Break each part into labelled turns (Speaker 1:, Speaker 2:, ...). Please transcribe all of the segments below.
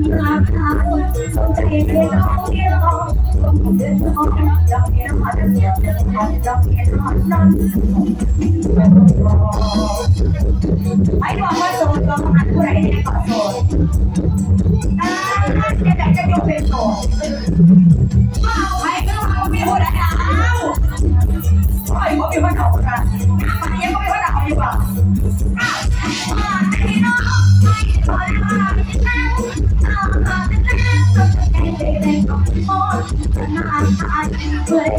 Speaker 1: ได้ไหมไม่เอกว่าสุดท้ายที่มองในทางที่ได้ดอกนอนก็นอนเห็นเห็นตายเห็นอ่อะรอดจะออกแก่กายชายเดินชายจะไปเดินจะปวดหัวจะไปเดินจะโอ้ออกรักคนอาเสียงก่อนก่อนเสียงก่อนก่อนเสียงก่อนก่อนเสียงก่อนไอ้บอกว่าโสดก็หันผู้ใดเนี่ยก็โสดอ่าจะได้จะยกเป็นโสด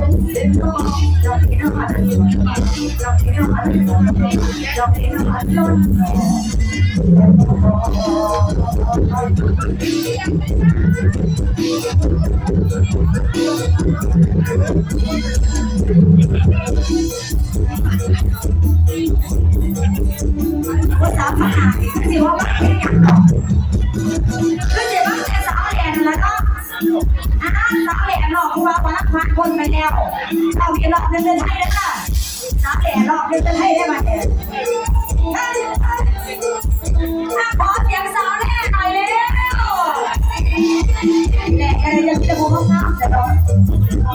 Speaker 1: พื่อให้แกเสียโอ้ยโอ้ยเสียตลอว่าจิตตอนจะเข้าอะไรมองคิดอ่อนอ่านสนใจที่น้องที่เรียงหันเราที่น้อเราที่น้อบ้าษาภาษาสิว่ามันเป็นอย่างไรก็เดี๋ยวมันจะสาวแหลนแล้วก็ อกว่าวันละพันคนไปแล้วเอาอีกรอบนึงจะให้แล้วค่ะสาวแหลนรอบเดินึงจะให้ได้ไหมถ้าขอเสียงสาวแหลนหน่อยเร็วแหลนอะไรจะจะมองข้ามจะโดนเอา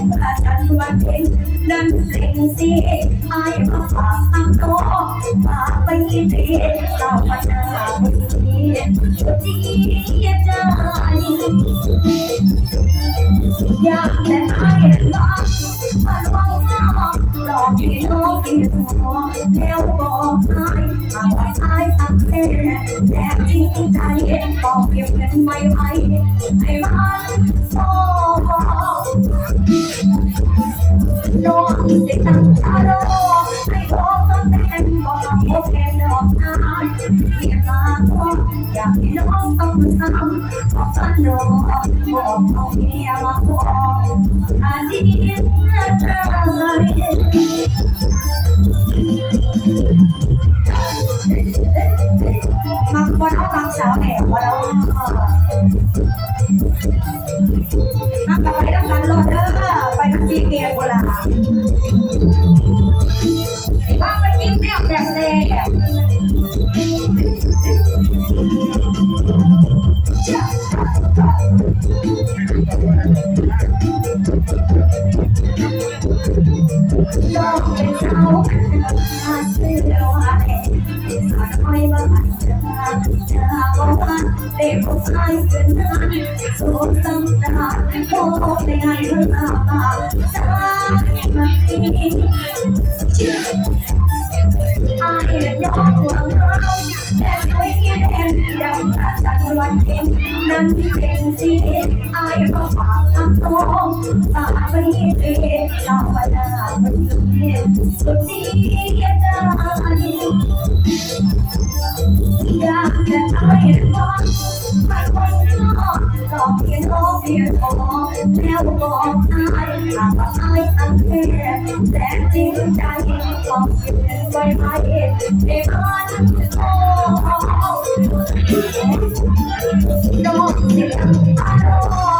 Speaker 1: ไอ้มาฝากอังโตฝากไปดีเราปัญหาดีดีใจอยากแต่ให้รักมันว่ เรียกมาก็อยากให้น้องต้องทำบอกกันรอบอกเอาเมียมาบอกอันนี้เธอมักวันเอามักสาวแหนวแล้วมักกับไปทำงานรถเด้อไปทำจีเกียร์โบราณว่าไปกินแนวแบบแดง เด็กผู้ชายเกินนั้นสูงตั้งตาโอ้ไม่ให้เธอตาตาไมาทีอายยอดหัวเราแต่สวยเย็น ดังกระจันทร์วันเพ็ญนั้นเป็นสีอายก็ฝากทำตัวตาไม่เรียนลาวนาไม่เรียนสุดที่ยังได้อยากจะทำให้ งมันคงชอบลอกเพียงโอ้เพียงพอแล้วบอกอายหากว่าอายอันแท้แต่จริงใจต้องเก็บไว้ให้ในบ้านโอ้อกเสียงอารมณ์ให้ของมักว่าแทนดอกอายเสียงอาให้ดอกต้องทำเพราะ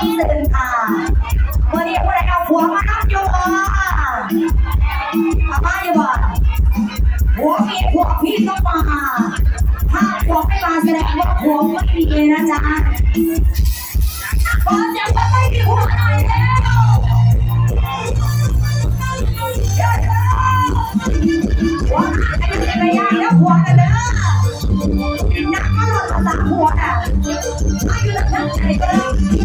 Speaker 1: ผู้กันผู้สื่อค่ะวันนี้ผู้ใดเอาหัวมานับอยู่อะมาบ้านอยู่บ่หัวมีหัวพี่ต้องมาถ้าหัวไม่มาแสดงว่าหัวไม่ดีนะจ๊ะขอเสียงปรบมือให้หัวหน่อยเร็ววๆหัวหายไปเป็นระยะแล้วหัวกันเด้อนักก็หล่นภาษาหัวอะอายุแล้วไหนกันเดี๋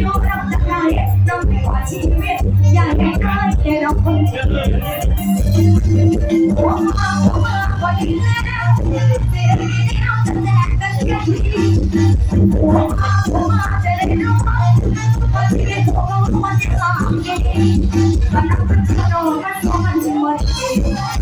Speaker 1: ยอมรับได้น้องไม่ว่าชีวิต อยากให้ได้แต่น้องคงจะหัวมาหัวมาวันนี้แล้วเสียดีเราจะแลกกันแค่นี้หัวมาหัวมาจะได้รู้วันนี้หัวเราวันที่สามเองมันนับเป็นขนมมันก็มันหมด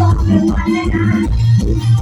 Speaker 1: ต้องหนึ่งวันเลยนะ